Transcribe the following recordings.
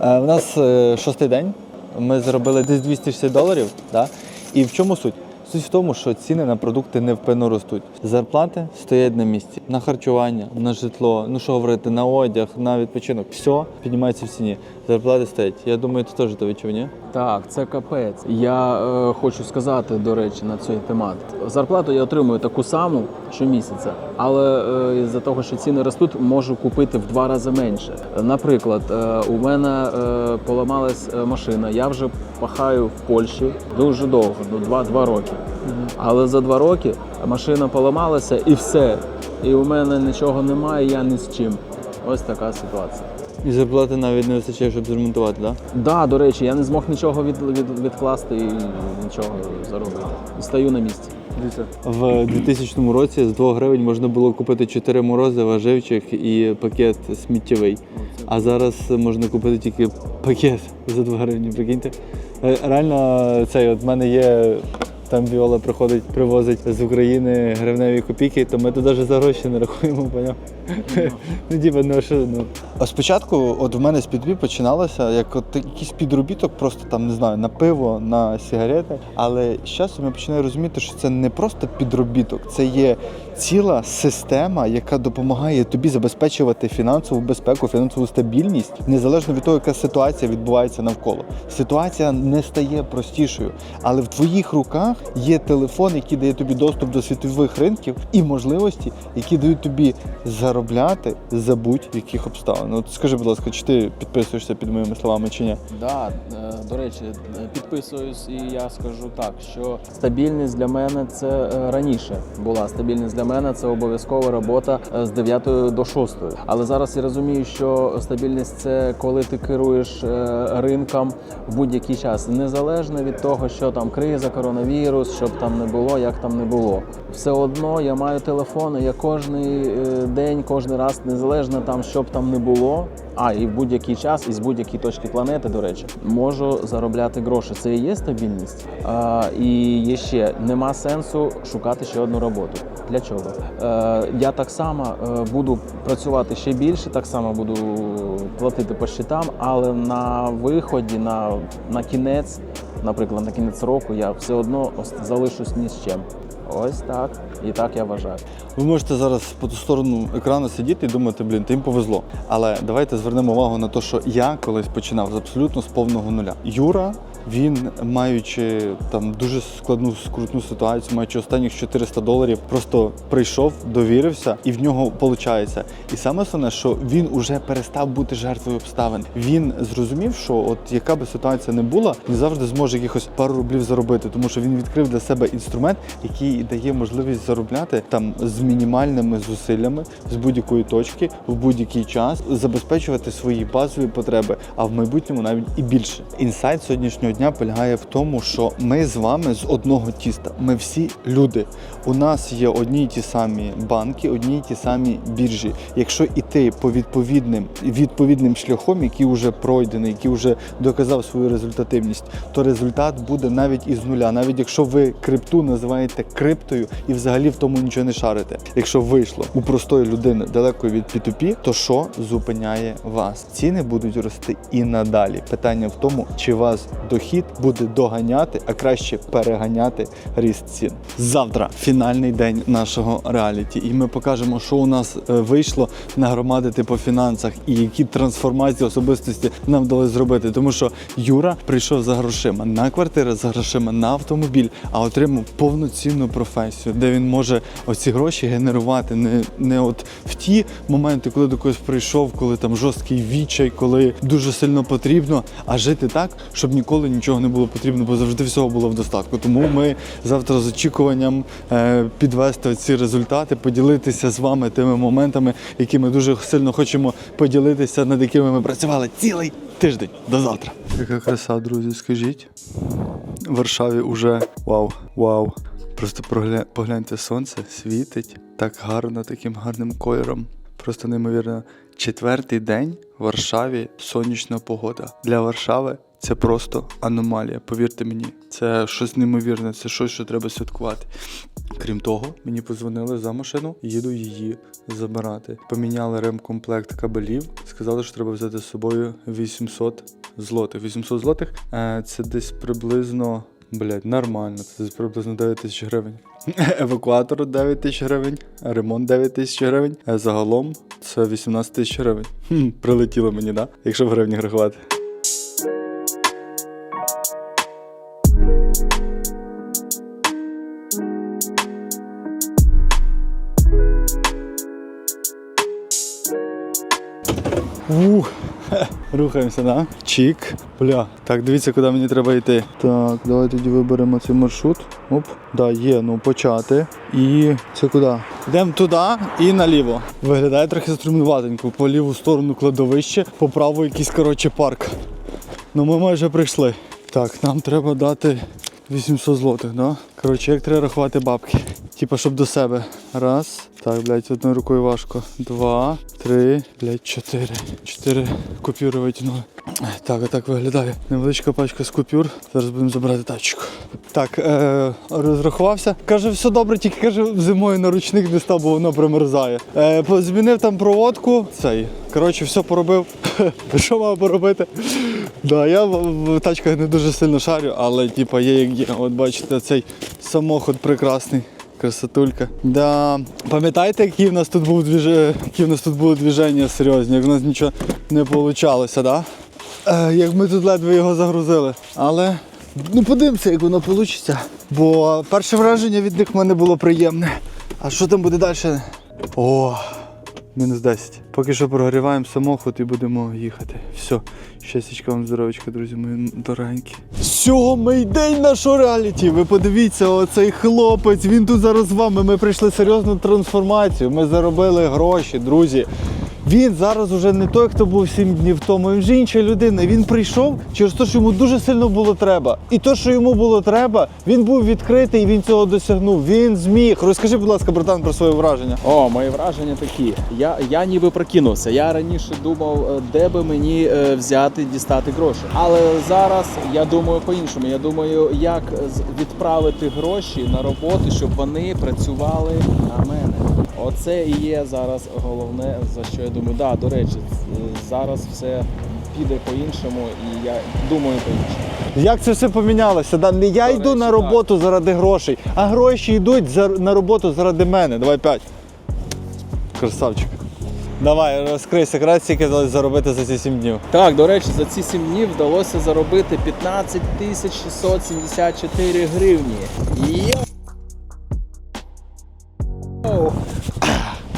Е, У нас е, шостий день. Ми заробили десь 260 доларів. Да? І в чому суть? Суть в тому, що ціни на продукти невпинно ростуть. Зарплати стоять на місці. На харчування, на житло, ну що говорити, на одяг, на відпочинок. Все піднімається в ціні. Зарплати стоять. Я думаю, ти теж то відчув, ні? Так, це капець. Я е, хочу сказати, до речі, на цій тематиці. Зарплату я отримую таку саму щомісяця, але е, з-за того, що ціни ростуть, можу купити в два рази менше. Наприклад, е, у мене е, поламалась е, машина. Я вже пахаю в Польщі дуже довго, два, два роки. Але за два роки машина поламалася і все. І у мене нічого немає, я ні з чим. Ось така ситуація. І зарплати навіть не вистачає, щоб зремонтувати, так? Да, до речі, я не змог нічого від, від, відкласти і нічого заробити. Стою на місці. Дивіться. В 2000 році з 2 гривень можна було купити 4 морозива, живчих і пакет сміттєвий. А зараз можна купити тільки пакет за 2 гривні. Прикиньте. Е, Реально, цей от в мене є. Там Віола приходить, привозить з України гривневі копійки, то ми навіть за гроші не рахуємо, поняв? Ну, діба, ну що, ну. А спочатку, от в мене з підбі починалося як от якийсь підробіток, просто там не знаю, на пиво, на сигарети. Але з часом я починаю розуміти, що це не просто підробіток, це є ціла система, яка допомагає тобі забезпечувати фінансову безпеку, фінансову стабільність, незалежно від того, яка ситуація відбувається навколо. Ситуація не стає простішою, але в твоїх руках є телефон, який дає тобі доступ до світових ринків і можливості, які дають тобі заробляти за будь-яких обставин. От скажи, будь ласка, чи ти підписуєшся під моїми словами чи ні? Да, е, до речі, е, підписуюсь і я скажу так, що стабільність для мене це е, раніше була. Стабільність для мене це обов'язкова робота з 9 до 6. Але зараз я розумію, що стабільність це коли ти керуєш ринком в будь-який час, незалежно від того, що там криза, коронавірус, щоб там не було, як там не було. Все одно я маю телефон, я кожний день, кожен раз, незалежно там, щоб там не було. А, і в будь-який час, і з будь-якої точки планети, до речі, можу заробляти гроші. Це і є стабільність. А, і є ще нема сенсу шукати ще одну роботу. Для чого? Е, я так само е, буду працювати ще більше, так само буду платити по щитам, але на виході, на, на кінець, наприклад, на кінець року, я все одно залишусь ні з чим. Ось так. І так я вважаю. Ви можете зараз по ту сторону екрану сидіти і думати, блін, тим повезло. Але давайте звернемо увагу на те, що я колись починав з абсолютно з повного нуля. Юра, він, маючи там дуже складну скрутну ситуацію, маючи останніх 400 доларів, просто прийшов, довірився, і в нього виходить. І саме основне, що він уже перестав бути жертвою обставин. Він зрозумів, що от яка би ситуація не була, він завжди зможе якихось пару рублів заробити, тому що він відкрив для себе інструмент, який дає можливість заробляти там з мінімальними зусиллями з будь-якої точки в будь-який час, забезпечувати свої базові потреби, а в майбутньому навіть і більше. Інсайт сьогоднішнього дня полягає в тому, що ми з вами з одного тіста. Ми всі люди. У нас є одні й ті самі банки, одні й ті самі біржі. Якщо іти по відповідним відповідним шляхом, який вже пройдений, який вже доказав свою результативність, то результат буде навіть із нуля. Навіть якщо ви крипту називаєте криптою і взагалі в тому нічого не шарите. Якщо вийшло у простої людини далеко від P2P, то що зупиняє вас? Ціни будуть рости і надалі. Питання в тому, чи вас дохід буде доганяти, а краще переганяти ріст цін. Завтра фінальний день нашого реаліті, і ми покажемо, що у нас е, вийшло нагромадити по фінансах і які трансформації особистості нам вдалося зробити. Тому що Юра прийшов за грошима на квартиру, за грошима на автомобіль, а отримав повноцінну професію, де він може оці гроші генерувати не, не от в ті моменти, коли до когось прийшов, коли там жорсткий відчай, коли дуже сильно потрібно, а жити так, щоб ніколи нічого не було потрібно, бо завжди всього було в достатку. Тому ми завтра з очікуванням е, підвести ці результати, поділитися з вами тими моментами, які ми дуже сильно хочемо поділитися, над якими ми працювали цілий тиждень. До завтра. Яка краса, друзі, скажіть. В Варшаві уже вау, вау. Просто погляньте, сонце світить так гарно, таким гарним кольором. Просто неймовірно. Четвертий день в Варшаві сонячна погода. Для Варшави це просто аномалія. Повірте мені, це щось неймовірне, це щось, що треба святкувати. Крім того, мені подзвонили за машину, їду її забирати. Поміняли ремкомплект кабелів, сказали, що треба взяти з собою 800 злотих. 800 злотих е, це десь приблизно. Блять, нормально, це приблизно 9 тисяч гривень. Евакуатор 9 тисяч гривень, ремонт 9 тисяч гривень. А загалом це 18 тисяч гривень. Хм, прилетіло мені, да? Якщо в гривнях рахувати. Ух, рухаємося, да? Чік. Бля. Так, дивіться, куди мені треба йти. Так, давай тоді виберемо цей маршрут. Оп, да, є, ну почати. І це куди? Йдемо туди і наліво. Виглядає трохи стрімнуватенько. По ліву сторону кладовище, по праву якийсь коротше парк. Ну ми майже прийшли. Так, нам треба дати 800 злотих, да? Коротше, як треба рахувати бабки? Типа, щоб до себе. Раз. Так, блядь, одною рукою важко. Два, три, блядь, чотири. Чотири купюри витягнули. Так, отак виглядає. Невеличка пачка з купюр. Зараз будемо забирати тачку. Так, е, розрахувався. Каже, все добре, тільки каже, зимою на ручник не став, бо воно примерзає. Е, змінив там проводку. Цей. Коротше, все поробив. Що мав поробити? Да, я в, в тачках не дуже сильно шарю, але типа є як є. От бачите, цей самоход прекрасний. Красотулька. Да. Пам'ятаєте, які в нас тут був двіж... які в нас тут були движення серйозні, як в нас нічого не вийшло, да? Е, як ми тут ледве його загрузили. Але ну подивимося, як воно вийде. Бо перше враження від них в мене було приємне. А що там буде далі? О, мінус 10. Поки що прогріваємо самохід і будемо їхати. Все. Щастячка вам здоровечка, друзі мої дорогенькі. Сьомий день нашого реаліті. Ви подивіться, оцей хлопець. Він тут зараз з вами. Ми прийшли серйозну трансформацію. Ми заробили гроші, друзі. Він зараз уже не той, хто був сім днів тому. Він вже інша людина. Він прийшов через те, що йому дуже сильно було треба. І то, що йому було треба, він був відкритий він цього досягнув. Він зміг. Розкажи, будь ласка, братан, про своє враження. О, мої враження такі. Я, я ніби прокинувся. Я раніше думав, е, де би мені е, взяти, дістати гроші. Але зараз я думаю по-іншому. Я думаю, як відправити гроші на роботу, щоб вони працювали на мене. Оце і є зараз головне, за що я думаю. Да, до речі, зараз все піде по-іншому, і я думаю по-іншому. Як це все помінялося? Да? Не я До йду речі, на так. роботу заради грошей, а гроші йдуть за, на роботу заради мене. Давай п'ять. Красавчик. Давай, розкрий секрет, скільки вдалося заробити за ці сім днів. Так, до речі, за ці 7 днів вдалося заробити 15 тисяч 674 гривні. Йо!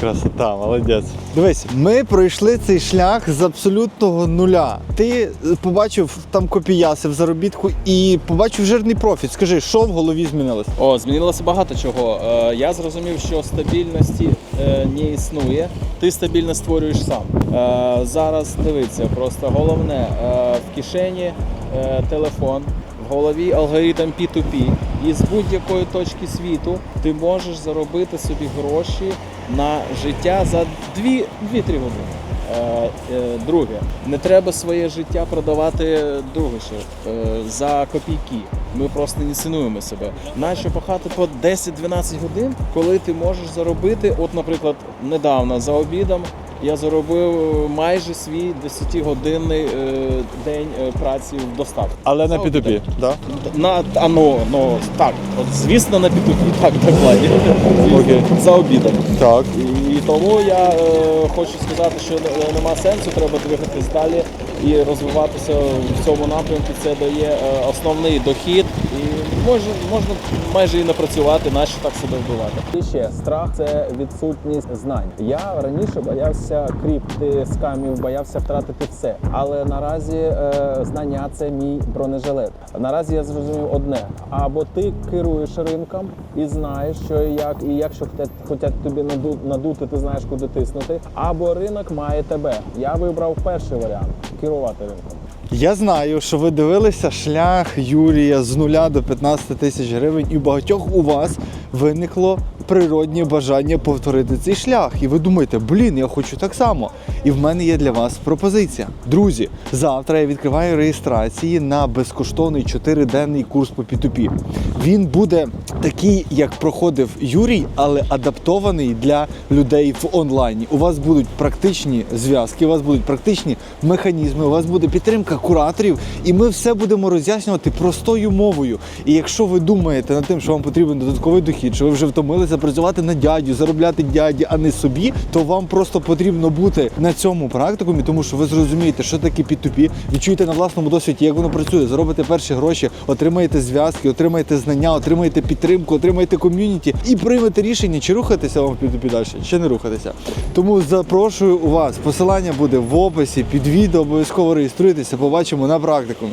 Красота, молодець. Дивись, ми пройшли цей шлях з абсолютного нуля. Ти побачив там копіяси в заробітку і побачив жирний профіт. Скажи, що в голові змінилось? О, змінилося багато чого. Е, я зрозумів, що стабільності е, не існує. Ти стабільно створюєш сам. Е, зараз дивіться, просто головне е, в кишені е, телефон. В голові алгоритм P2P, і з будь-якої точки світу ти можеш заробити собі гроші на життя за 2-3 години. Е, е, Друге, не треба своє життя продавати друге ще е, за копійки. Ми просто не цінуємо себе. Нащо пахати по 10-12 годин, коли ти можеш заробити, от, наприклад, недавно за обідом я заробив майже свій 10-годинний е, день е, праці в доставці. Але на. P2P, да? На а, ну, ну так, от звісно на пітухі, так докладні. Окей. За обідом. Так. І, і тому я е, хочу сказати, що е, нема сенсу, треба двигатись далі і розвиватися в цьому напрямку. Це дає е, основний дохід, і може, можна майже і не працювати, нащо так себе вбивати. І ще страх це відсутність знань. Я раніше боявся кріпти скамів, боявся втратити все. Але наразі е, знання це мій бронежилет. Наразі я зрозумів одне: або ти керуєш ринком і знаєш, що і як, і якщо хочуть, тобі наду- надути, ти знаєш, куди тиснути, або ринок має тебе. Я вибрав перший варіант керувати ринком. Я знаю, що ви дивилися шлях Юрія з нуля до 15 тисяч гривень, і у багатьох у вас виникло природнє бажання повторити цей шлях. І ви думаєте, блін, я хочу так само. І в мене є для вас пропозиція. Друзі, завтра я відкриваю реєстрації на безкоштовний 4-денний курс по P2P. Він буде такий, як проходив Юрій, але адаптований для людей в онлайні. У вас будуть практичні зв'язки, у вас будуть практичні механізми, у вас буде підтримка кураторів, і ми все будемо роз'яснювати простою мовою. І якщо ви думаєте над тим, що вам потрібен додатковий дохід, що ви вже втомилися працювати на дядю, заробляти дяді, а не собі, то вам просто потрібно бути на цьому практикумі, тому що ви зрозумієте, що таке P2P, відчуєте на власному досвіді, як воно працює, заробите перші гроші, отримаєте зв'язки, отримаєте знання, отримаєте підтримку, отримаєте ком'юніті і приймете рішення, чи рухатися вам в P2P далі, чи не рухатися. Тому запрошую у вас. Посилання буде в описі під відео. Обов'язково реєструйтеся, побачимо на практикумі.